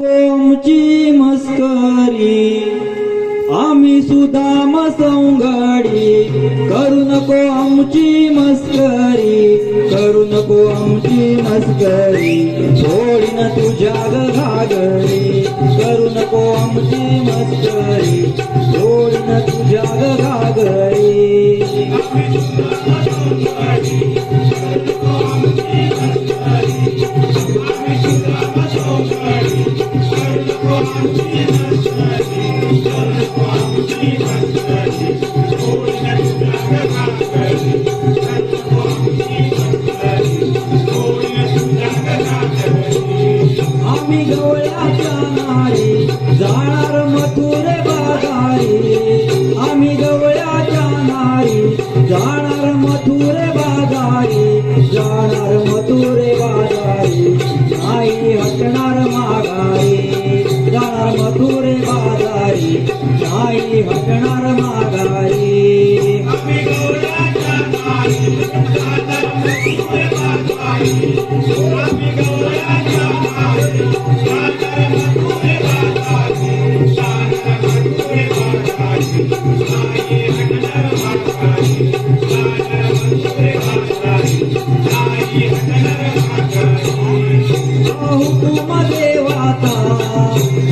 कोमची मस्करी आम्ही सुद्धा मसंगाडी. करू नको आमची मस्करी करू नको आमची मस्करी. सोडीन तुझ्या ग घागरी. करू नको आमची मस्करी सोडीन तुझ्या ग घागरी. Oh.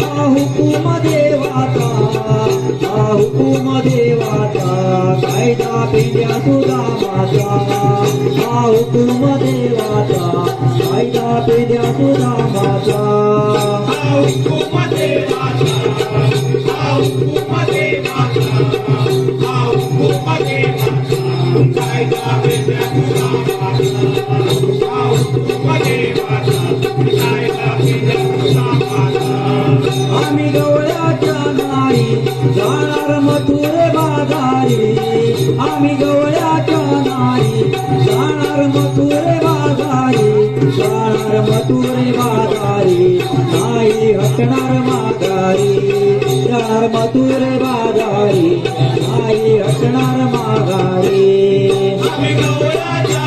हा हुकुम देवाचा हा हुकुम देवाचा कायदा पिढ्या सुदामाचा हा हुकुम देवाचा कायदा पिढ्या सुदामाचा जाणार मथुरे बाजारी आम्ही गवळ्याच्या नारी जाणार मथुरे बाजारी जाणार मथुरे बाजारी. नाही हटणार माघारी जाणार मथुरे बाजारी. नाही हटणार माघारी. आम्ही गवळ्याच्या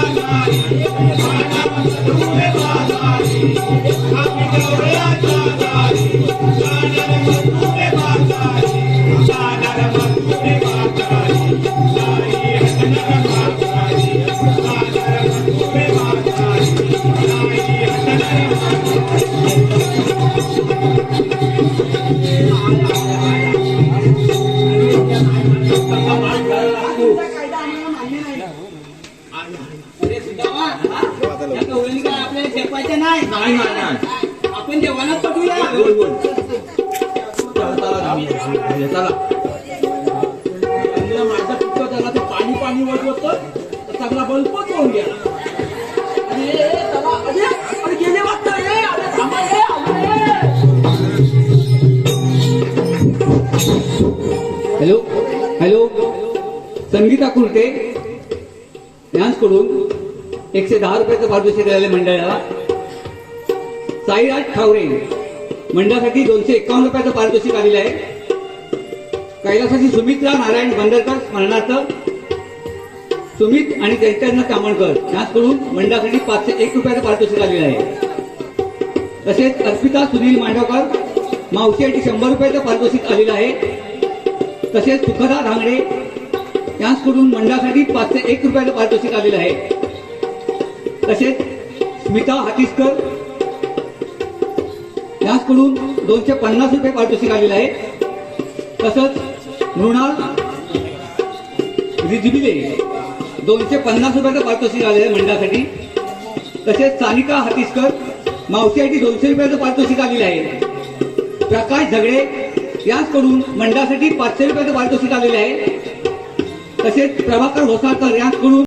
नाही नाही नाही नाही. आपण जेवणात पटूया बोल बोल चला चला तुम्ही. चला. आणि माझा पिक्चर झाला ते पाणी पाणी वाजवत तर सगळा बल्बच होऊन गेला अरे, ए, चला, अरे, अरे, गेले वाटतं, ए, अरे, थांबा, ए, आलो, ए. हॅलो? हॅलो? संगीता कुर्ते यांकडून एकशे दहा रुपयाचं पारितोषिक मंडळाला. साईराज ठावरे मंडळासाठी दोनशे एकावन्न रुपयाचं पारितोषिक आलेलं आहे. कैलासाची सुमित्रा नारायण बंदरकर स्मरणार्थ. सुमित आणि चैतन्य कामणकर यांकडून मंडळासाठी पाचशे एक रुपयाचं पारितोषिक आलेलं आहे. तसेच अर्पिता सुनील मांडवकर मावशीसाठी शंभर रुपयाचं पारितोषिक आलेलं आहे. तसेच सुखदा धांगडे यांकडून मंडळासाठी पाचशे एक रुपयाचं पारितोषिक आलेलं आहे. तसेच स्मिता हातीसकर याचकडून दोनशे पन्नास रुपये पारितोषिक आलेलं आहे तसंच मृणाल रिजबिले दोनशे पन्नास रुपयाचं पारितोषिक आलेलं आहे मंडळासाठी. तसेच सानिका हातीसकर मावशीसाठी दोनशे रुपयाचं पारितोषिक आलेलं आहे. प्रकाश झगडे यांकडून मंडळासाठी पाचशे रुपयाचं पारितोषिक आलेलं आहे. तसेच प्रभाकर होसाळकर यांकडून